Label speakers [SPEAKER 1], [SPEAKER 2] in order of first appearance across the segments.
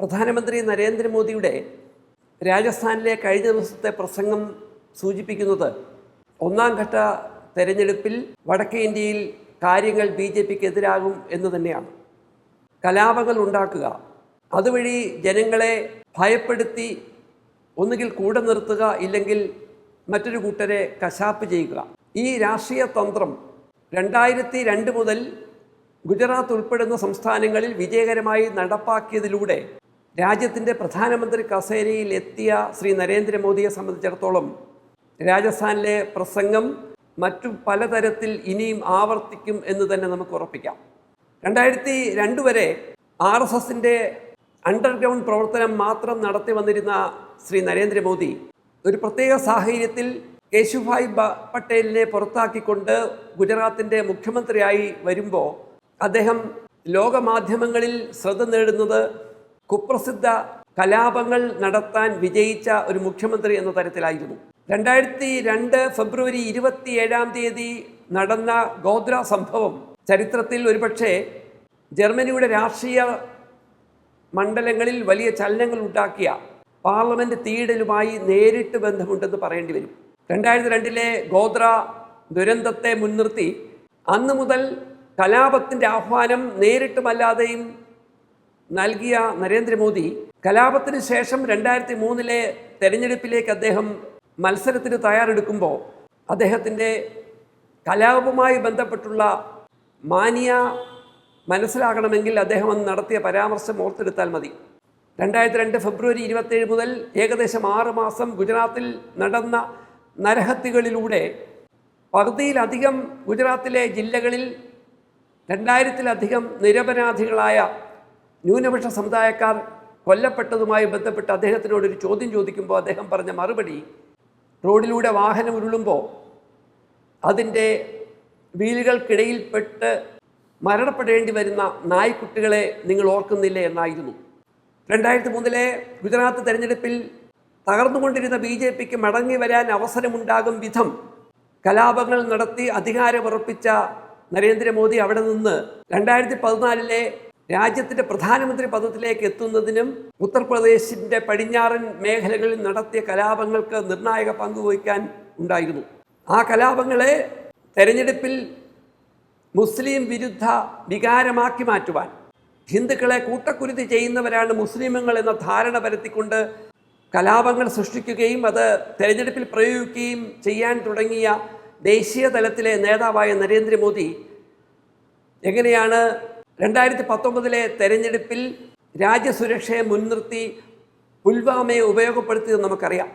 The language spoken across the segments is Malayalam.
[SPEAKER 1] പ്രധാനമന്ത്രി നരേന്ദ്രമോദിയുടെ രാജസ്ഥാനിലെ കഴിഞ്ഞ ദിവസത്തെ പ്രസംഗം സൂചിപ്പിക്കുന്നത് ഒന്നാം ഘട്ട തെരഞ്ഞെടുപ്പിൽ വടക്കേ ഇന്ത്യയിൽ കാര്യങ്ങൾ ബി ജെ പിക്ക് എതിരാകും എന്ന് തന്നെയാണ്. കലാപങ്ങൾ ഉണ്ടാക്കുക അതുവഴി ജനങ്ങളെ ഭയപ്പെടുത്തി ഒന്നുകിൽ കൂടെ നിർത്തുക ഇല്ലെങ്കിൽ മറ്റൊരു കൂട്ടരെ കശാപ്പ് ചെയ്യുക. ഈ രാഷ്ട്രീയ തന്ത്രം രണ്ടായിരത്തി രണ്ട് മുതൽ ഗുജറാത്ത് ഉൾപ്പെടുന്ന സംസ്ഥാനങ്ങളിൽ വിജയകരമായി നടപ്പാക്കിയതിലൂടെ രാജ്യത്തിന്റെ പ്രധാനമന്ത്രി കസേരയിൽ എത്തിയ ശ്രീ നരേന്ദ്രമോദിയെ സംബന്ധിച്ചിടത്തോളം രാജസ്ഥാനിലെ പ്രസംഗം മറ്റു പലതരത്തിൽ ഇനിയും ആവർത്തിക്കും എന്ന് തന്നെ നമുക്ക് ഉറപ്പിക്കാം. രണ്ടായിരത്തി രണ്ട് വരെ ആർ എസ് എസിന്റെ അണ്ടർഗ്രൗണ്ട് പ്രവർത്തനം മാത്രം നടത്തി വന്നിരുന്ന ശ്രീ നരേന്ദ്രമോദി ഒരു പ്രത്യേക സാഹചര്യത്തിൽ കേശുഭായ് പട്ടേലിനെ പുറത്താക്കിക്കൊണ്ട് ഗുജറാത്തിന്റെ മുഖ്യമന്ത്രിയായി വരുമ്പോൾ അദ്ദേഹം ലോകമാധ്യമങ്ങളിൽ ശ്രദ്ധ നേടുന്നത് കുപ്രസിദ്ധ കലാപങ്ങൾ നടത്താൻ വിജയിച്ച ഒരു മുഖ്യമന്ത്രി എന്ന തരത്തിലായിരുന്നു. രണ്ടായിരത്തി രണ്ട് ഫെബ്രുവരി ഇരുപത്തിയേഴാം തീയതി നടന്ന ഗോദ്ര സംഭവം ചരിത്രത്തിൽ ഒരുപക്ഷെ ജർമ്മനിയുടെ രാഷ്ട്രീയ മണ്ഡലങ്ങളിൽ വലിയ ചലനങ്ങൾ ഉണ്ടാക്കിയ പാർലമെന്റ് തീയിടലുമായി നേരിട്ട് ബന്ധമുണ്ടെന്ന് പറയേണ്ടി വരും. രണ്ടായിരത്തി രണ്ടിലെ ഗോദ്ര ദുരന്തത്തെ മുൻനിർത്തി അന്ന് മുതൽ കലാപത്തിന്റെ ആഹ്വാനം നേരിട്ടുമല്ലാതെയും നൽകിയ നരേന്ദ്രമോദി കലാപത്തിന് ശേഷം രണ്ടായിരത്തി മൂന്നിലെ തെരഞ്ഞെടുപ്പിലേക്ക് അദ്ദേഹം മത്സരത്തിന് തയ്യാറെടുക്കുമ്പോൾ അദ്ദേഹത്തിന്റെ കലാപവുമായി ബന്ധപ്പെട്ടുള്ള മാനിയ മനസ്സിലാകണമെങ്കിൽ അദ്ദേഹം നടത്തിയ പരാമർശം ഓർത്തെടുത്താൽ മതി. രണ്ടായിരത്തി രണ്ട് ഫെബ്രുവരി ഇരുപത്തേഴ് മുതൽ ഏകദേശം ആറ് മാസം ഗുജറാത്തിൽ നടന്ന നരഹത്യകളിലൂടെ പകുതിയിലധികം ഗുജറാത്തിലെ ജില്ലകളിൽ രണ്ടായിരത്തിലധികം നിരപരാധികളായ ന്യൂനപക്ഷ സമുദായക്കാർ കൊല്ലപ്പെട്ടതുമായി ബന്ധപ്പെട്ട് അദ്ദേഹത്തിനോട് ഒരു ചോദ്യം ചോദിക്കുമ്പോൾ അദ്ദേഹം പറഞ്ഞ മറുപടി റോഡിലൂടെ വാഹനം ഉരുളുമ്പോൾ അതിന്റെ വീലുകൾക്കിടയിൽപ്പെട്ട് മരണപ്പെടേണ്ടി വരുന്ന നായ്ക്കുട്ടികളെ നിങ്ങൾ ഓർക്കുന്നില്ല എന്നായിരുന്നു. രണ്ടായിരത്തി മൂന്നിലെ ഗുജറാത്ത് തെരഞ്ഞെടുപ്പിൽ തകർന്നുകൊണ്ടിരുന്ന ബി ജെ പിക്ക് മടങ്ങി വരാൻ അവസരമുണ്ടാകും വിധം കലാപങ്ങൾ നടത്തി അധികാരമുറപ്പിച്ച നരേന്ദ്രമോദി അവിടെ നിന്ന് രണ്ടായിരത്തി പതിനാലിലെ രാജ്യത്തിന്റെ പ്രധാനമന്ത്രി പദത്തിലേക്ക് എത്തുന്നതിനും ഉത്തർപ്രദേശിന്റെ പടിഞ്ഞാറൻ മേഖലകളിൽ നടത്തിയ കലാപങ്ങൾക്ക് നിർണായക പങ്കുവഹിക്കാൻ ഉണ്ടായിരുന്നു. ആ കലാപങ്ങളെ തെരഞ്ഞെടുപ്പിൽ മുസ്ലിം വിരുദ്ധ വികാരമാക്കി മാറ്റുവാൻ ഹിന്ദുക്കളെ കൂട്ടക്കുരുതി ചെയ്യുന്നവരാണ് മുസ്ലിമുകൾ എന്ന ധാരണ പരത്തിക്കൊണ്ട് കലാപങ്ങൾ സൃഷ്ടിക്കുകയും അത് തെരഞ്ഞെടുപ്പിൽ പ്രയോഗിക്കുകയും ചെയ്യാൻ തുടങ്ങിയ ദേശീയ തലത്തിലെ നേതാവായ നരേന്ദ്രമോദി എങ്ങനെയാണ് രണ്ടായിരത്തി പത്തൊമ്പതിലെ തെരഞ്ഞെടുപ്പിൽ രാജ്യസുരക്ഷയെ മുൻനിർത്തി പുൽവാമയെ ഉപയോഗപ്പെടുത്തിയത് നമുക്കറിയാം.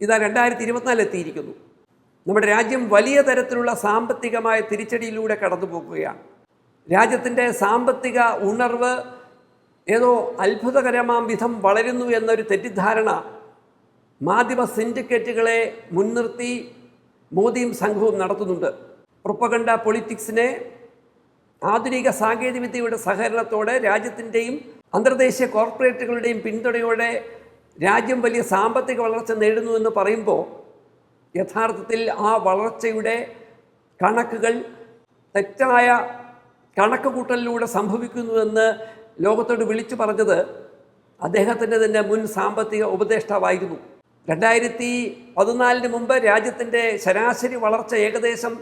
[SPEAKER 1] ഇതാ രണ്ടായിരത്തി ഇരുപത്തിനാല് എത്തിയിരിക്കുന്നു. നമ്മുടെ രാജ്യം വലിയ തരത്തിലുള്ള സാമ്പത്തികമായ തിരിച്ചടിയിലൂടെ കടന്നു പോകുകയാണ് രാജ്യത്തിന്റെ സാമ്പത്തിക ഉണർവ് ഏതോ അത്ഭുതകരമാം വിധം വളരുന്നു എന്നൊരു തെറ്റിദ്ധാരണ മാധ്യമ സിൻഡിക്കേറ്റുകളെ മുൻനിർത്തി മോദിയും സംഘവും നടത്തുന്നുണ്ട്. പ്രൊപ്പഗണ്ട പൊളിറ്റിക്സിനെ ആധുനിക സാങ്കേതികവിദ്യയുടെ സഹകരണത്തോടെ രാജ്യത്തിന്റെയും അന്തർദേശീയ കോർപ്പറേറ്റുകളുടെയും പിന്തുണയോടെ രാജ്യം വലിയ സാമ്പത്തിക വളർച്ച നേടുന്നു എന്ന് പറയുമ്പോൾ യഥാർത്ഥത്തിൽ ആ വളർച്ചയുടെ കണക്കുകൾ തെറ്റായ കണക്ക് കൂട്ടലിലൂടെ സംഭവിക്കുന്നുവെന്ന് ലോകത്തോട് വിളിച്ചു പറഞ്ഞത് അദ്ദേഹത്തിന്റെ തന്നെ മുൻ സാമ്പത്തിക ഉപദേഷ്ടാവായിരുന്നു. രണ്ടായിരത്തി പതിനാലിന് മുമ്പ് രാജ്യത്തിന്റെ ശരാശരി വളർച്ച ഏകദേശം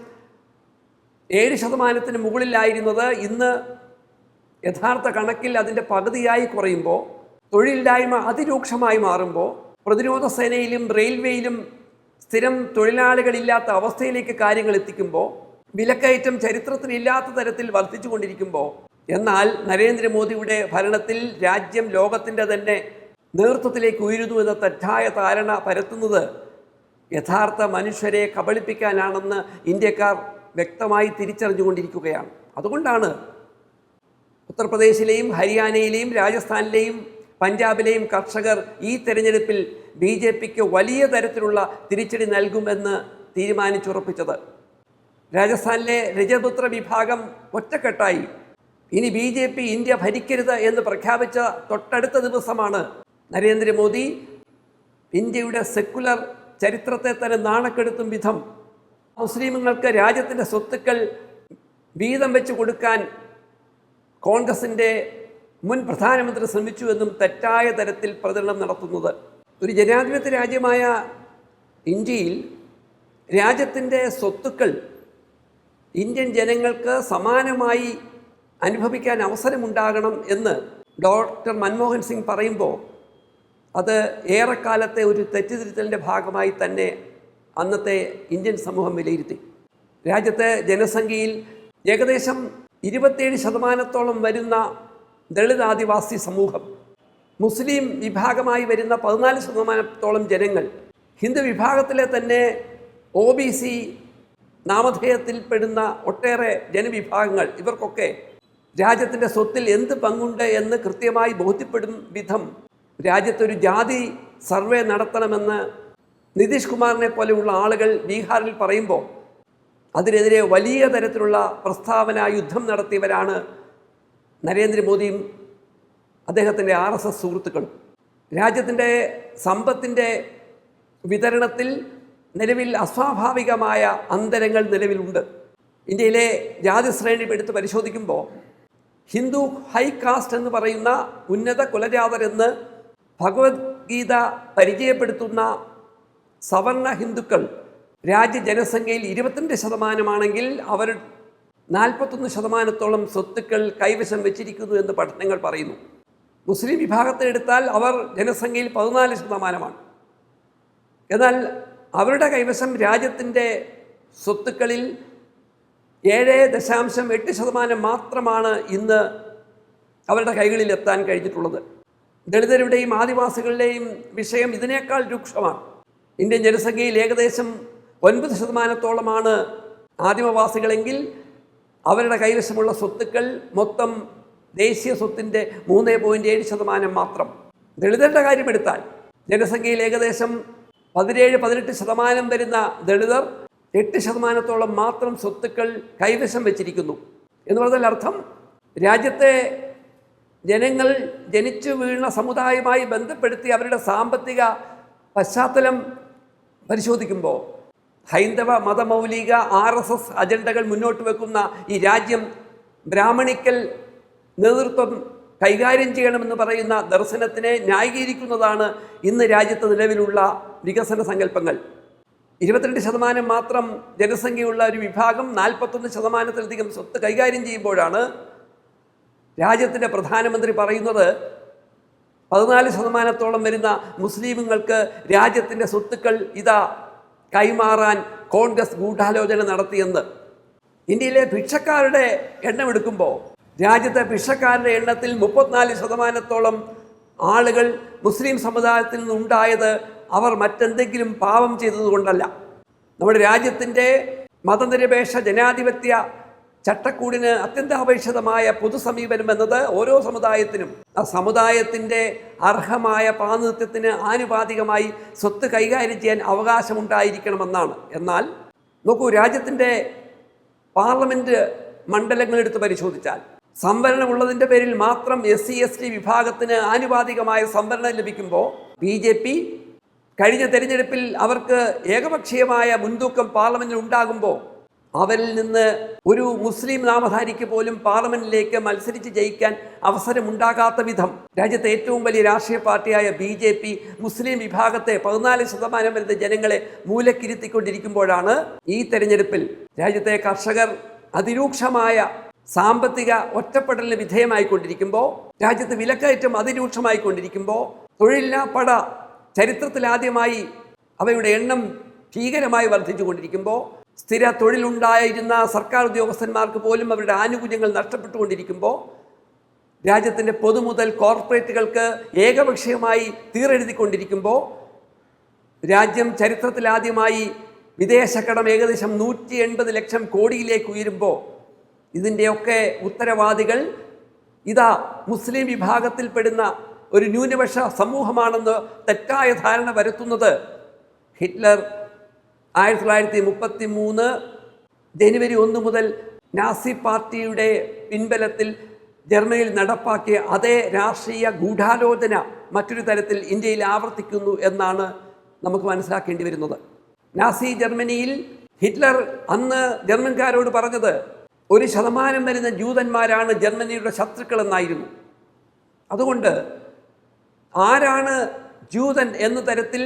[SPEAKER 1] ഏഴ് ശതമാനത്തിന് മുകളിലായിരുന്നത് ഇന്ന് യഥാർത്ഥ കണക്കിൽ അതിന്റെ പകുതിയായി കുറയുമ്പോൾ തൊഴിലില്ലായ്മ അതിരൂക്ഷമായി മാറുമ്പോൾ പ്രതിരോധ സേനയിലും റെയിൽവേയിലും സ്ഥിരം തൊഴിലാളികളില്ലാത്ത അവസ്ഥയിലേക്ക് കാര്യങ്ങൾ എത്തിക്കുമ്പോൾ വിലക്കയറ്റം ചരിത്രത്തിലില്ലാത്ത തരത്തിൽ വർദ്ധിച്ചുകൊണ്ടിരിക്കുമ്പോൾ എന്നാൽ നരേന്ദ്രമോദിയുടെ ഭരണത്തിൽ രാജ്യം ലോകത്തിന്റെ തന്നെ നേതൃത്വത്തിലേക്ക് ഉയരുന്നു എന്ന തെറ്റായ ധാരണ പരത്തുന്നത് യഥാർത്ഥ മനുഷ്യരെ കബളിപ്പിക്കാനാണെന്ന് ഇന്ത്യക്കാർ വ്യക്തമായി തിരിച്ചറിഞ്ഞുകൊണ്ടിരിക്കുകയാണ്. അതുകൊണ്ടാണ് ഉത്തർപ്രദേശിലെയും ഹരിയാനയിലെയും രാജസ്ഥാനിലെയും പഞ്ചാബിലെയും കർഷകർ ഈ തെരഞ്ഞെടുപ്പിൽ ബി ജെ പിക്ക് വലിയ തരത്തിലുള്ള തിരിച്ചടി നൽകുമെന്ന് തീരുമാനിച്ചുറപ്പിച്ചത്. രാജസ്ഥാനിലെ രജപുത്ര വിഭാഗം ഒറ്റക്കെട്ടായി. ഇനി ബി ജെ പി ഇന്ത്യ ഭരിക്കരുത് എന്ന് പ്രഖ്യാപിച്ച തൊട്ടടുത്ത ദിവസമാണ് നരേന്ദ്രമോദി ഇന്ത്യയുടെ സെക്കുലർ ചരിത്രത്തെ തന്നെ നാണക്കെടുത്തും വിധം മുസ്ലിമുകൾക്ക് രാജ്യത്തിന്റെ സ്വത്തുക്കൾ വീതം വെച്ച് കൊടുക്കാൻ കോൺഗ്രസിന്റെ മുൻ പ്രധാനമന്ത്രി ശ്രമിച്ചു എന്നും തെറ്റായ തരത്തിൽ പ്രചരണം നടത്തുന്നത്. ഒരു ജനാധിപത്യ രാജ്യമായ ഇന്ത്യയിൽ രാജ്യത്തിന്റെ സ്വത്തുക്കൾ ഇന്ത്യൻ ജനങ്ങൾക്ക് സമാനമായി അനുഭവിക്കാൻ അവസരമുണ്ടാകണം എന്ന് ഡോക്ടർ മൻമോഹൻ സിംഗ് പറയുമ്പോൾ അത് ഏറെക്കാലത്തെ ഒരു തെറ്റിദ്ധരുത്തലിന്റെ ഭാഗമായി തന്നെ അന്നത്തെ ഇന്ത്യൻ സമൂഹം വിലയിരുത്തി. രാജ്യത്തെ ജനസംഖ്യയിൽ ഏകദേശം ഇരുപത്തേഴ് ശതമാനത്തോളം വരുന്ന ദളിത് ആദിവാസി സമൂഹം മുസ്ലിം വിഭാഗമായി വരുന്ന പതിനാല് ശതമാനത്തോളം ജനങ്ങൾ ഹിന്ദു വിഭാഗത്തിലെ തന്നെ ഒ ബി സി നാമധേയത്തിൽപ്പെടുന്ന ഒട്ടേറെ ജനവിഭാഗങ്ങൾ ഇവർക്കൊക്കെ രാജ്യത്തിന്റെ സ്വത്തിൽ എന്ത് പങ്കുണ്ട് എന്ന് കൃത്യമായി ബോധ്യപ്പെടും വിധം രാജ്യത്തൊരു ജാതി സർവേ നടത്തണമെന്ന് നിതീഷ് കുമാറിനെ പോലെയുള്ള ആളുകൾ ബീഹാറിൽ പറയുമ്പോൾ അതിനെതിരെ വലിയ തരത്തിലുള്ള പ്രസ്താവന യുദ്ധം നടത്തിയവരാണ് നരേന്ദ്രമോദിയും അദ്ദേഹത്തിന്റെ ആർ എസ് എസ് സുഹൃത്തുക്കളും. രാജ്യത്തിന്റെ സമ്പത്തിന്റെ വിതരണത്തിൽ നിലവിൽ അസ്വാഭാവികമായ അന്തരങ്ങൾ നിലവിലുണ്ട്. ഇന്ത്യയിലെ ജാതി ശ്രേണി എടുത്ത് പരിശോധിക്കുമ്പോൾ ഹിന്ദു ഹൈ കാസ്റ്റ് എന്ന് പറയുന്ന ഉന്നത കുലജാതരെന്ന് ഭഗവത്ഗീത പരിചയപ്പെടുത്തുന്ന സവർണ ഹിന്ദുക്കൾ രാജ്യ ജനസംഖ്യയിൽ ഇരുപത്തിരണ്ട് ശതമാനമാണെങ്കിൽ അവർ നാൽപ്പത്തൊന്ന് ശതമാനത്തോളം സ്വത്തുക്കൾ കൈവശം വെച്ചിരിക്കുന്നു എന്ന് പഠനങ്ങൾ പറയുന്നു. മുസ്ലിം വിഭാഗത്തെ എടുത്താൽ അവർ ജനസംഖ്യയിൽ പതിനാല് ശതമാനമാണ്. എന്നാൽ അവരുടെ കൈവശം രാജ്യത്തിന്റെ സ്വത്തുക്കളിൽ ഏഴ് ദശാംശം എട്ട് ശതമാനം മാത്രമാണ് ഇന്ന് അവരുടെ കൈകളിൽ എത്താൻ കഴിഞ്ഞിട്ടുള്ളത്. ദളിതരുടെയും ആദിവാസികളുടെയും വിഷയം ഇതിനേക്കാൾ രൂക്ഷമാണ്. ഇന്ത്യൻ ജനസംഖ്യയിൽ ഏകദേശം ഒൻപത് ശതമാനത്തോളമാണ് ആദിമവാസികളെങ്കിൽ അവരുടെ കൈവശമുള്ള സ്വത്തുക്കൾ മൊത്തം ദേശീയ സ്വത്തിന്റെ മൂന്ന് പോയിന്റ് ഏഴ് ശതമാനം മാത്രം. ദളിതരുടെ കാര്യമെടുത്താൽ ജനസംഖ്യയിൽ ഏകദേശം പതിനേഴ് പതിനെട്ട് ശതമാനം വരുന്ന ദളിതർ എട്ട് ശതമാനത്തോളം മാത്രം സ്വത്തുക്കൾ കൈവശം വെച്ചിരിക്കുന്നു. എന്ന് പറഞ്ഞാൽ അർത്ഥം രാജ്യത്തെ ജനങ്ങൾ ജനിച്ചു വീഴുന്ന സമുദായവുമായി ബന്ധപ്പെടുത്തി അവരുടെ സാമ്പത്തിക പശ്ചാത്തലം പരിശോധിക്കുമ്പോൾ ഹൈന്ദവ മതമൗലിക ആർ എസ് എസ് അജണ്ടകൾ മുന്നോട്ട് വെക്കുന്ന ഈ രാജ്യം ബ്രാഹ്മണിക്കൽ നേതൃത്വം കൈകാര്യം ചെയ്യണമെന്ന് പറയുന്ന ദർശനത്തിനെ ന്യായീകരിക്കുന്നതാണ് ഇന്ന് രാജ്യത്ത് നിലവിലുള്ള വികസന സങ്കല്പങ്ങൾ. ഇരുപത്തിരണ്ട് ശതമാനം മാത്രം ജനസംഖ്യയുള്ള ഒരു വിഭാഗം നാൽപ്പത്തൊന്ന് ശതമാനത്തിലധികം സ്വത്ത് കൈകാര്യം ചെയ്യുമ്പോഴാണ് രാജ്യത്തിന്റെ പ്രധാനമന്ത്രി പറയുന്നത് പതിനാല് ശതമാനത്തോളം വരുന്ന മുസ്ലിമുകൾക്ക് രാജ്യത്തിന്റെ സ്വത്തുക്കൾ ഇതാ കൈമാറാൻ കോൺഗ്രസ് ഗൂഢാലോചന നടത്തിയെന്ന്. ഇന്ത്യയിലെ ഭിക്ഷക്കാരുടെ എണ്ണം എടുക്കുമ്പോൾ രാജ്യത്തെ ഭിക്ഷക്കാരുടെ എണ്ണത്തിൽ മുപ്പത്തിനാല് ശതമാനത്തോളം ആളുകൾ മുസ്ലിം സമുദായത്തിൽ നിന്നുണ്ടായത് അവർ മറ്റെന്തെങ്കിലും പാവം ചെയ്തതുകൊണ്ടല്ല. നമ്മുടെ രാജ്യത്തിന്റെ മതനിരപേക്ഷ ജനാധിപത്യ ചട്ടക്കൂടിന് അത്യന്താപേക്ഷിതമായ പൊതുസമീപനം എന്നത് ഓരോ സമുദായത്തിനും ആ സമുദായത്തിന്റെ അർഹമായ പ്രാതിനിധ്യത്തിന് ആനുപാതികമായി സ്വത്ത് കൈകാര്യം ചെയ്യാൻ അവകാശമുണ്ടായിരിക്കണമെന്നാണ്. എന്നാൽ നോക്കൂ രാജ്യത്തിന്റെ പാർലമെന്റ് മണ്ഡലങ്ങളെടുത്ത് പരിശോധിച്ചാൽ സംവരണമുള്ളതിന്റെ പേരിൽ മാത്രം എസ് സി എസ് ടി വിഭാഗത്തിന് ആനുപാതികമായ സംവരണം ലഭിക്കുമ്പോൾ ബി ജെ പി കഴിഞ്ഞ തെരഞ്ഞെടുപ്പിൽ അവർക്ക് ഏകപക്ഷീയമായ മുൻതൂക്കം പാർലമെന്റിൽ ഉണ്ടാകുമ്പോൾ അവരിൽ നിന്ന് ഒരു മുസ്ലിം നാമധാരിക്ക് പോലും പാർലമെന്റിലേക്ക് മത്സരിച്ച് ജയിക്കാൻ അവസരമുണ്ടാകാത്ത വിധം രാജ്യത്തെ ഏറ്റവും വലിയ രാഷ്ട്രീയ പാർട്ടിയായ ബി ജെ പി മുസ്ലിം വിഭാഗത്തെ പതിനാല് ശതമാനം വരുന്ന ജനങ്ങളെ മൂലക്കിരുത്തിക്കൊണ്ടിരിക്കുമ്പോഴാണ് ഈ തെരഞ്ഞെടുപ്പിൽ രാജ്യത്തെ കർഷകർ അതിരൂക്ഷമായ സാമ്പത്തിക ഒറ്റപ്പെടലിന് വിധേയമായിക്കൊണ്ടിരിക്കുമ്പോൾ രാജ്യത്ത് വിലക്കയറ്റം അതിരൂക്ഷമായിക്കൊണ്ടിരിക്കുമ്പോൾ തൊഴിലില്ലാപ്പട ചരിത്രത്തിലാദ്യമായി അവയുടെ എണ്ണം ഭീകരമായി വർദ്ധിച്ചുകൊണ്ടിരിക്കുമ്പോൾ സ്ഥിര തൊഴിലുണ്ടായിരുന്ന സർക്കാർ ഉദ്യോഗസ്ഥന്മാർക്ക് പോലും അവരുടെ ആനുകൂല്യങ്ങൾ നഷ്ടപ്പെട്ടുകൊണ്ടിരിക്കുമ്പോൾ രാജ്യത്തിന്റെ പൊതുമുതൽ കോർപ്പറേറ്റുകൾക്ക് ഏകപക്ഷീയമായി തീറെഴുതിക്കൊണ്ടിരിക്കുമ്പോൾ രാജ്യം ചരിത്രത്തിലാദ്യമായി വിദേശ കടം ഏകദേശം നൂറ്റി എൺപത് ലക്ഷം കോടിയിലേക്ക് ഉയരുമ്പോൾ ഇതിന്റെയൊക്കെ ഉത്തരവാദികൾ ഇതാ മുസ്ലിം വിഭാഗത്തിൽപ്പെടുന്ന ഒരു ന്യൂനപക്ഷ സമൂഹമാണെന്ന് തെറ്റായ ധാരണ വരുത്തുന്നത് ഹിറ്റ്ലർ ആയിരത്തി തൊള്ളായിരത്തി മുപ്പത്തി മൂന്ന് ജനുവരി ഒന്ന് മുതൽ നാസി പാർട്ടിയുടെ പിൻബലത്തിൽ ജർമ്മനിയിൽ നടപ്പാക്കിയ അതേ രാഷ്ട്രീയ ഗൂഢാലോചന മറ്റൊരു തരത്തിൽ ഇന്ത്യയിൽ ആവർത്തിക്കുന്നു എന്നാണ് നമുക്ക് മനസ്സിലാക്കേണ്ടി വരുന്നത്. നാസി ജർമ്മനിയിൽ ഹിറ്റ്ലർ അന്ന് ജർമ്മൻകാരോട് പറഞ്ഞത് ഒരു ശതമാനം വരുന്ന ജൂതന്മാരാണ് ജർമ്മനിയുടെ ശത്രുക്കൾ എന്നായിരുന്നു അതുകൊണ്ട് ആരാണ് ജൂതൻ എന്ന തരത്തിൽ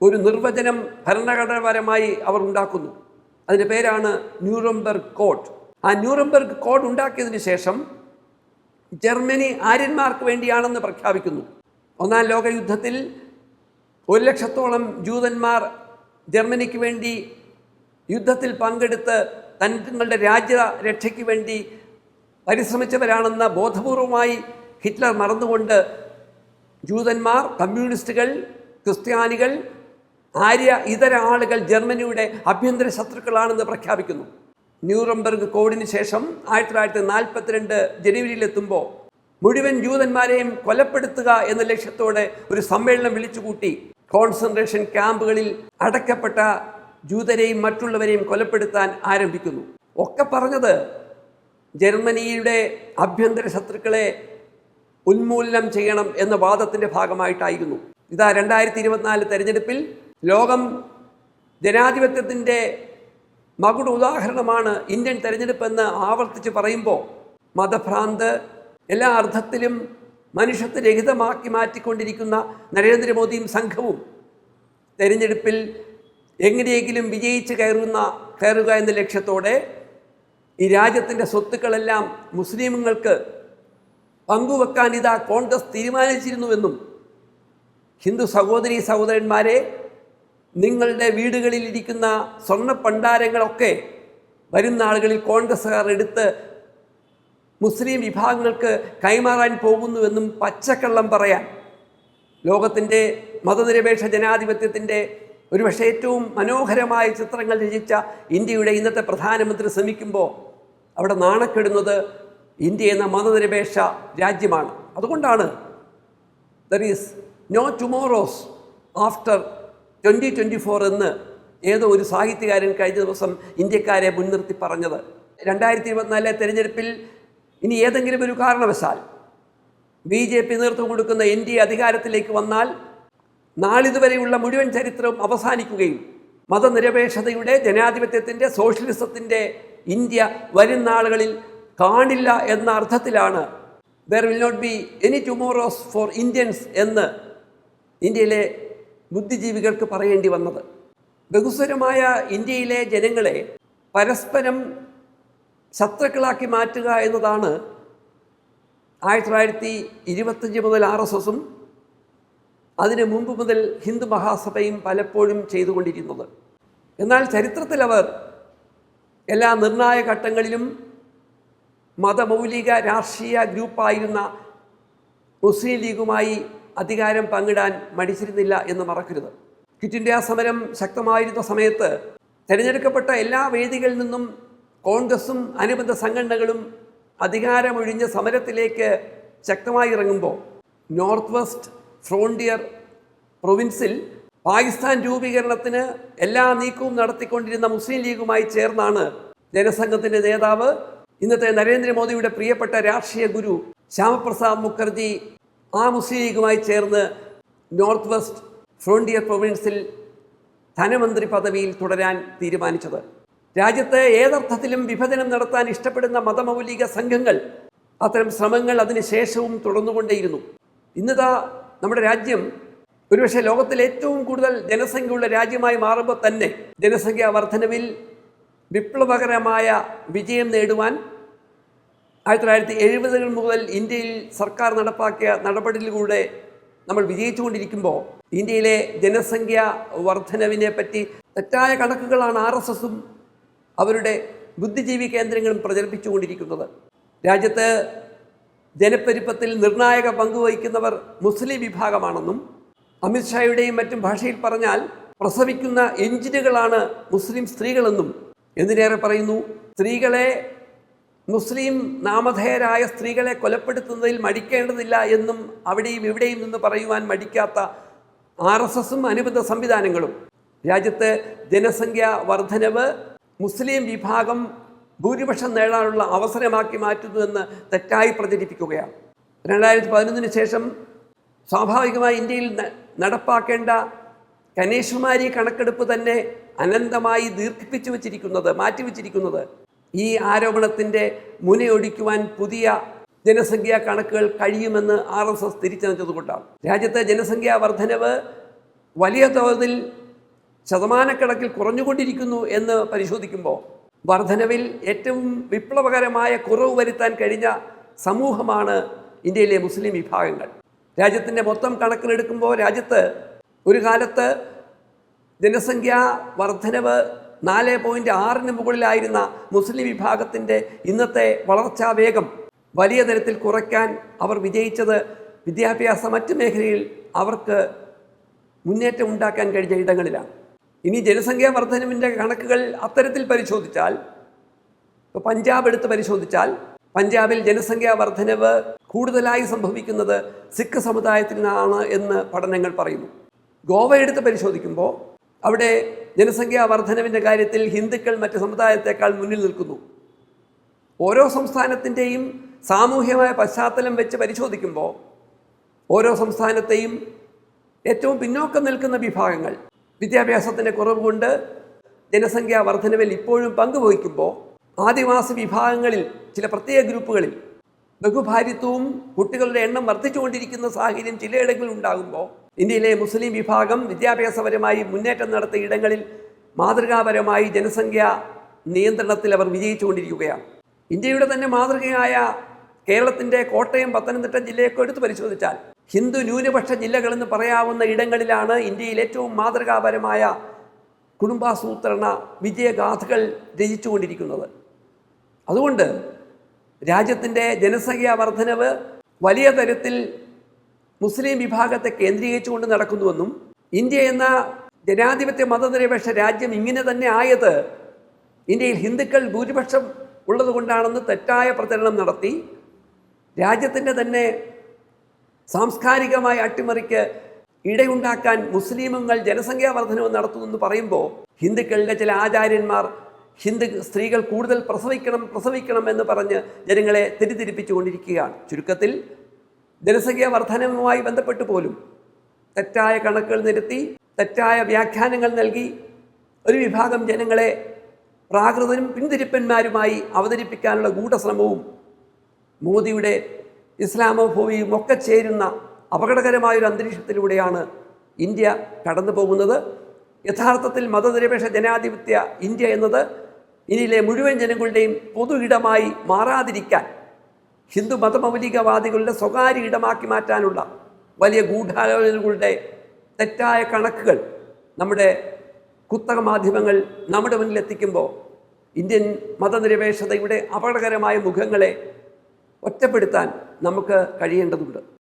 [SPEAKER 1] ഒരു നിർവചനം ഭരണഘടനാപരമായി അവർ ഉണ്ടാക്കുന്നു. അതിന്റെ പേരാണ് ന്യൂറംബർഗ് കോഡ്. ആ ന്യൂറംബർഗ് കോഡ് ഉണ്ടാക്കിയതിന് ശേഷം ജർമ്മനി ആര്യന്മാർക്ക് വേണ്ടിയാണെന്ന് പ്രഖ്യാപിക്കുന്നു. ഒന്നാം ലോകയുദ്ധത്തിൽ ഒരു ലക്ഷത്തോളം ജൂതന്മാർ ജർമ്മനിക്ക് വേണ്ടി യുദ്ധത്തിൽ പങ്കെടുത്ത് തങ്ങളുടെ രാജ്യരക്ഷയ്ക്ക് വേണ്ടി പരിശ്രമിച്ചവരാണെന്ന ബോധപൂർവമായി ഹിറ്റ്ലർ മറന്നുകൊണ്ട് ജൂതന്മാർ കമ്മ്യൂണിസ്റ്റുകൾ ക്രിസ്ത്യാനികൾ ആര്യ ഇതര ആളുകൾ ജർമ്മനിയുടെ ആഭ്യന്തര ശത്രുക്കളാണെന്ന് പ്രഖ്യാപിക്കുന്നു. ന്യൂറംബർഗ് കോഡിന് ശേഷം ആയിരത്തി തൊള്ളായിരത്തി നാൽപ്പത്തിരണ്ട് ജനുവരിയിലെത്തുമ്പോൾ മുഴുവൻ ജൂതന്മാരെയും കൊലപ്പെടുത്തുക എന്ന ലക്ഷ്യത്തോടെ ഒരു സമ്മേളനം വിളിച്ചുകൂട്ടി. കോൺസെൻട്രേഷൻ ക്യാമ്പുകളിൽ അടക്കപ്പെട്ട ജൂതരെയും മറ്റുള്ളവരെയും കൊലപ്പെടുത്താൻ ആരംഭിക്കുന്നു. ഒക്കെ പറഞ്ഞത് ജർമ്മനിയുടെ ആഭ്യന്തര ശത്രുക്കളെ ഉന്മൂലനം ചെയ്യണം എന്ന വാദത്തിന്റെ ഭാഗമായിട്ടായിരുന്നു. ഇതാ രണ്ടായിരത്തി ഇരുപത്തിനാല് തെരഞ്ഞെടുപ്പിൽ ലോകം ജനാധിപത്യത്തിന്റെ മകുട ഉദാഹരണമാണ് ഇന്ത്യൻ തെരഞ്ഞെടുപ്പ് എന്ന് ആവർത്തിച്ച് പറയുമ്പോൾ മതഭ്രാന്ത് എല്ലാ അർത്ഥത്തിലും മനുഷ്യത്വ രഹിതമാക്കി മാറ്റിക്കൊണ്ടിരിക്കുന്ന നരേന്ദ്രമോദിയും സംഘവും തെരഞ്ഞെടുപ്പിൽ എങ്ങനെയെങ്കിലും വിജയിച്ച് കയറുന്ന കയറുക എന്ന ലക്ഷ്യത്തോടെ ഈ രാജ്യത്തിന്റെ സ്വത്തുക്കളെല്ലാം മുസ്ലിമുകൾക്ക് പങ്കുവെക്കാൻ ഇതാ കോൺഗ്രസ് തീരുമാനിച്ചിരുന്നുവെന്നും ഹിന്ദു സഹോദരി സഹോദരന്മാരെ നിങ്ങളുടെ വീടുകളിൽ ഇരിക്കുന്ന സ്വർണ പണ്ടാരങ്ങളൊക്കെ വരുന്ന ആളുകളിൽ കോൺഗ്രസ്സുകാർ എടുത്ത് മുസ്ലിം വിഭാഗങ്ങൾക്ക് കൈമാറാൻ പോകുന്നുവെന്നും പച്ചക്കള്ളം പറയാൻ. ലോകത്തിന്റെ മതനിരപേക്ഷ ജനാധിപത്യത്തിന്റെ ഒരുപക്ഷെ ഏറ്റവും മനോഹരമായ ചിത്രങ്ങൾ രചിച്ച ഇന്ത്യയുടെ ഇന്നത്തെ പ്രധാനമന്ത്രി ശ്രമിക്കുമ്പോൾ അവിടെ നാണക്കെടുന്നത് ഇന്ത്യ എന്ന മതനിരപേക്ഷ രാജ്യമാണ്. അതുകൊണ്ടാണ് there is no tomorrows after twenty twenty four എന്ന് ഏതോ ഒരു സാഹിത്യകാരൻ കഴിഞ്ഞ ദിവസം ഇന്ത്യക്കാരെ മുൻനിർത്തി പറഞ്ഞത്. രണ്ടായിരത്തി ഇരുപത്തിനാലിലെ തെരഞ്ഞെടുപ്പിൽ ഇനി ഏതെങ്കിലും ഒരു കാരണവശാൽ ബി ജെ പി നേതൃത്വം കൊടുക്കുന്ന എൻ ഡി എ അധികാരത്തിലേക്ക് വന്നാൽ നാളിതുവരെയുള്ള മുഴുവൻ ചരിത്രവും അവസാനിക്കുകയും മതനിരപേക്ഷതയുടെ ജനാധിപത്യത്തിന്റെ സോഷ്യലിസത്തിന്റെ ഇന്ത്യ വരും നാളുകളിൽ കാണില്ല എന്ന അർത്ഥത്തിലാണ് there will not be any tomorrows for Indians എന്ന് ഇന്ത്യയിലെ ബുദ്ധിജീവികൾക്ക് പറയേണ്ടി വന്നത്. ബഹുസ്വരമായ ഇന്ത്യയിലെ ജനങ്ങളെ പരസ്പരം ശത്രുക്കളാക്കി മാറ്റുക എന്നതാണ് ആയിരത്തി തൊള്ളായിരത്തി ഇരുപത്തഞ്ച് മുതൽ ആർ എസ് എസും അതിനു മുമ്പ് മുതൽ ഹിന്ദു മഹാസഭയും പലപ്പോഴും ചെയ്തുകൊണ്ടിരുന്നത്. എന്നാൽ ചരിത്രത്തിൽ അവർ എല്ലാ നിർണായക ഘട്ടങ്ങളിലും മതമൗലിക രാഷ്ട്രീയ ഗ്രൂപ്പായിരുന്ന മുസ്ലിം ലീഗുമായി അധികാരം പങ്കിടാൻ മടിച്ചിരുന്നില്ല എന്ന് മറക്കരുത്. ക്വിറ്റ് ഇന്ത്യ സമരം ശക്തമായിരുന്ന സമയത്ത് തിരഞ്ഞെടുക്കപ്പെട്ട എല്ലാ വേദികളിൽ നിന്നും കോൺഗ്രസും അനുബന്ധ സംഘടനകളും അധികാരമൊഴിഞ്ഞ സമരത്തിലേക്ക് ശക്തമായി ഇറങ്ങുമ്പോൾ നോർത്ത് വെസ്റ്റ് ഫ്രോണ്ടിയർ പ്രൊവിൻസിൽ പാകിസ്ഥാൻ രൂപീകരണത്തിന് എല്ലാ നീക്കവും നടത്തിക്കൊണ്ടിരുന്ന മുസ്ലിം ലീഗുമായി ചേർന്നാണ് ജനസംഘത്തിന്റെ നേതാവ് ഇന്നത്തെ നരേന്ദ്രമോദിയുടെ പ്രിയപ്പെട്ട രാഷ്ട്രീയ ഗുരു ശ്യാമപ്രസാദ് മുഖർജി ആ മുസ്ലിം ലീഗുമായി ചേർന്ന് നോർത്ത് വെസ്റ്റ് ഫ്രോണ്ടിയർ പ്രൊവിൻസിൽ ധനമന്ത്രി പദവിയിൽ തുടരാൻ തീരുമാനിച്ചത്. രാജ്യത്തെ ഏതർത്ഥത്തിലും വിഭജനം നടത്താൻ ഇഷ്ടപ്പെടുന്ന മതമൗലിക സംഘങ്ങൾ അത്തരം ശ്രമങ്ങൾ അതിനുശേഷവും തുടർന്നുകൊണ്ടേയിരുന്നു. ഇന്നതാ നമ്മുടെ രാജ്യം ഒരുപക്ഷെ ലോകത്തിലെ ഏറ്റവും കൂടുതൽ ജനസംഖ്യയുള്ള രാജ്യമായി മാറുമ്പോൾ തന്നെ ജനസംഖ്യാ വർധനവിൽ വിപ്ലവകരമായ വിജയം നേടുവാൻ ആയിരത്തി തൊള്ളായിരത്തി എഴുപതുകൾ മുതൽ ഇന്ത്യയിൽ സർക്കാർ നടപ്പാക്കിയ നടപടിയിലൂടെ നമ്മൾ വിജയിച്ചുകൊണ്ടിരിക്കുമ്പോൾ ഇന്ത്യയിലെ ജനസംഖ്യ വർധനവിനെ പറ്റി തെറ്റായ കണക്കുകളാണ് ആർ എസ് എസും അവരുടെ ബുദ്ധിജീവി കേന്ദ്രങ്ങളും പ്രചരിപ്പിച്ചുകൊണ്ടിരിക്കുന്നത്. രാജ്യത്ത് ജനപ്പെരുപ്പത്തിൽ നിർണായക പങ്കുവഹിക്കുന്നവർ മുസ്ലിം വിഭാഗമാണെന്നും അമിത്ഷായുടെയും മറ്റും ഭാഷയിൽ പറഞ്ഞാൽ പ്രസവിക്കുന്ന എഞ്ചിനുകളാണ് മുസ്ലിം സ്ത്രീകളെന്നും എന്തിനേറെ പറയുന്നു. സ്ത്രീകളെ മുസ്ലിം നാമധേയരായ സ്ത്രീകളെ കൊലപ്പെടുത്തുന്നതിൽ മടിക്കേണ്ടതില്ല എന്നും അവിടെയും ഇവിടെയും നിന്ന് പറയുവാൻ മടിക്കാത്ത ആർ എസ് എസും അനുബന്ധ സംവിധാനങ്ങളും. രാജ്യത്ത് ജനസംഖ്യ വർധനവ് മുസ്ലിം വിഭാഗം ഭൂരിപക്ഷം നേടാനുള്ള അവസരമാക്കി മാറ്റുന്നുവെന്ന് തെറ്റായി പ്രചരിപ്പിക്കുകയാണ്. രണ്ടായിരത്തി പതിനൊന്നിന് ശേഷം സ്വാഭാവികമായി ഇന്ത്യയിൽ നടപ്പാക്കേണ്ട കനേഷുമാരി കണക്കെടുപ്പ് തന്നെ അനന്തമായി ദീർഘിപ്പിച്ചു വച്ചിരിക്കുന്നത് മാറ്റിവെച്ചിരിക്കുന്നത് ഈ ആരോപണത്തിന്റെ മുനയൊടിക്കുവാൻ പുതിയ ജനസംഖ്യാ കണക്കുകൾ കഴിയുമെന്ന് ആർ എസ് എസ് തിരിച്ചറിഞ്ഞതുകൊണ്ടാണ്. രാജ്യത്തെ ജനസംഖ്യാ വർധനവ് വലിയ തോതിൽ ശതമാനക്കണക്കിൽ കുറഞ്ഞുകൊണ്ടിരിക്കുന്നു എന്ന് പരിശോധിക്കുമ്പോൾ വർധനവിൽ ഏറ്റവും വിപ്ലവകരമായ കുറവ് വരുത്താൻ കഴിഞ്ഞ സമൂഹമാണ് ഇന്ത്യയിലെ മുസ്ലിം വിഭാഗങ്ങൾ. രാജ്യത്തിന്റെ മൊത്തം കണക്കിലെടുക്കുമ്പോൾ രാജ്യത്ത് ഒരു കാലത്ത് ജനസംഖ്യാ വർധനവ് നാല് പോയിന്റ് ആറിന് മുകളിലായിരുന്ന മുസ്ലിം വിഭാഗത്തിന്റെ ഇന്നത്തെ വളർച്ചാ വേഗം വലിയ തരത്തിൽ കുറയ്ക്കാൻ അവർ വിജയിച്ചത് വിദ്യാഭ്യാസ മറ്റ് മേഖലയിൽ അവർക്ക് മുന്നേറ്റം ഉണ്ടാക്കാൻ കഴിഞ്ഞ ഇടങ്ങളിലാണ്. ഇനി ജനസംഖ്യാ വർധനവിന്റെ കണക്കുകൾ അത്തരത്തിൽ പരിശോധിച്ചാൽ ഇപ്പോൾ പഞ്ചാബ് എടുത്ത് പരിശോധിച്ചാൽ പഞ്ചാബിൽ ജനസംഖ്യാ വർധനവ് കൂടുതലായി സംഭവിക്കുന്നത് സിഖ് സമുദായത്തിൽ നിന്നാണ് എന്ന് പഠനങ്ങൾ പറയുന്നു. ഗോവ എടുത്ത് പരിശോധിക്കുമ്പോൾ അവിടെ ജനസംഖ്യാ വർധനവിന്റെ കാര്യത്തിൽ ഹിന്ദുക്കൾ മറ്റ് സമുദായത്തെക്കാൾ മുന്നിൽ നിൽക്കുന്നു. ഓരോ സംസ്ഥാനത്തിന്റെയും സാമൂഹ്യമായ പശ്ചാത്തലം വെച്ച് പരിശോധിക്കുമ്പോൾ ഓരോ സംസ്ഥാനത്തെയും ഏറ്റവും പിന്നോക്കം നിൽക്കുന്ന വിഭാഗങ്ങൾ വിദ്യാഭ്യാസത്തിന്റെ കുറവ് കൊണ്ട് ജനസംഖ്യാ വർധനവിൽ ഇപ്പോഴും പങ്കുവഹിക്കുമ്പോൾ ആദിവാസി വിഭാഗങ്ങളിൽ ചില പ്രത്യേക ഗ്രൂപ്പുകളിൽ ബഹുഭാര്യത്വവും കുട്ടികളുടെ എണ്ണം വർദ്ധിച്ചുകൊണ്ടിരിക്കുന്ന സാഹചര്യം ചിലയിടങ്ങളിൽ ഉണ്ടാകുമ്പോൾ ഇന്ത്യയിലെ മുസ്ലിം വിഭാഗം വിദ്യാഭ്യാസപരമായി മുന്നേറ്റം നടത്തിയ ഇടങ്ങളിൽ മാതൃകാപരമായി ജനസംഖ്യ നിയന്ത്രണത്തിൽ അവർ വിജയിച്ചുകൊണ്ടിരിക്കുകയാണ്. ഇന്ത്യയുടെ തന്നെ മാതൃകയായ കേരളത്തിന്റെ കോട്ടയം പത്തനംതിട്ട ജില്ലയൊക്കെ എടുത്തു പരിശോധിച്ചാൽ ഹിന്ദു ന്യൂനപക്ഷ ജില്ലകളെന്ന് പറയാവുന്ന ഇടങ്ങളിലാണ് ഇന്ത്യയിൽ ഏറ്റവും മാതൃകാപരമായ കുടുംബാസൂത്രണ വിജയഗാഥകൾ രചിച്ചുകൊണ്ടിരിക്കുന്നത്. അതുകൊണ്ട് രാജ്യത്തിന്റെ ജനസംഖ്യാ വർധനവ് വലിയ തരത്തിൽ മുസ്ലിം വിഭാഗത്തെ കേന്ദ്രീകരിച്ചുകൊണ്ട് നടക്കുന്നുവെന്നും ഇന്ത്യ എന്ന ജനാധിപത്യ മതനിരപേക്ഷ രാജ്യം ഇങ്ങനെ തന്നെ ആയത് ഇന്ത്യയിൽ ഹിന്ദുക്കൾ ഭൂരിപക്ഷം ഉള്ളതുകൊണ്ടാണെന്ന് തെറ്റായ പ്രചരണം നടത്തി രാജ്യത്തിന്റെ തന്നെ സാംസ്കാരികമായ അട്ടിമറിക്ക് ഇടയുണ്ടാക്കാൻ മുസ്ലിമുകൾ ജനസംഖ്യാ വർധനവ് നടത്തുമെന്ന് പറയുമ്പോൾ ഹിന്ദുക്കളുടെ ചില ആചാര്യന്മാർ ഹിന്ദു സ്ത്രീകൾ കൂടുതൽ പ്രസവിക്കണം പ്രസവിക്കണം എന്ന് പറഞ്ഞ് ജനങ്ങളെ തെറ്റിദ്ധരിപ്പിച്ചുകൊണ്ടിരിക്കുകയാണ്. ചുരുക്കത്തിൽ ജനസംഖ്യാ വർധനവുമായി ബന്ധപ്പെട്ട് പോലും തെറ്റായ കണക്കുകൾ നിരത്തി തെറ്റായ വ്യാഖ്യാനങ്ങൾ നൽകി ഒരു വിഭാഗം ജനങ്ങളെ പ്രാകൃതനും പിന്തിരിപ്പന്മാരുമായി അവതരിപ്പിക്കാനുള്ള ഗൂഢശ്രമവും മോദിയുടെ ഇസ്ലാമോഭൂമിയും ഒക്കെ ചേരുന്ന അപകടകരമായൊരു അന്തരീക്ഷത്തിലൂടെയാണ് ഇന്ത്യ കടന്നു പോകുന്നത്. യഥാർത്ഥത്തിൽ മതനിരപേക്ഷ ജനാധിപത്യ ഇന്ത്യ എന്നത് ഇനിയിലെ മുഴുവൻ ജനങ്ങളുടെയും പൊതു ഇടമായി മാറാതിരിക്കാൻ ഹിന്ദു മതമൗലികവാദികളുടെ സ്വകാര്യ ഇടമാക്കി മാറ്റാനുള്ള വലിയ ഗൂഢാലോചനകളുടെ തെറ്റായ കണക്കുകൾ നമ്മുടെ കുത്തക മാധ്യമങ്ങൾ നമ്മുടെ മുന്നിൽ എത്തിക്കുമ്പോൾ ഇന്ത്യൻ മതനിരപേക്ഷതയുടെ അപകടകരമായ മുഖങ്ങളെ ഒറ്റപ്പെടുത്താൻ നമുക്ക് കഴിയേണ്ടതുണ്ട്.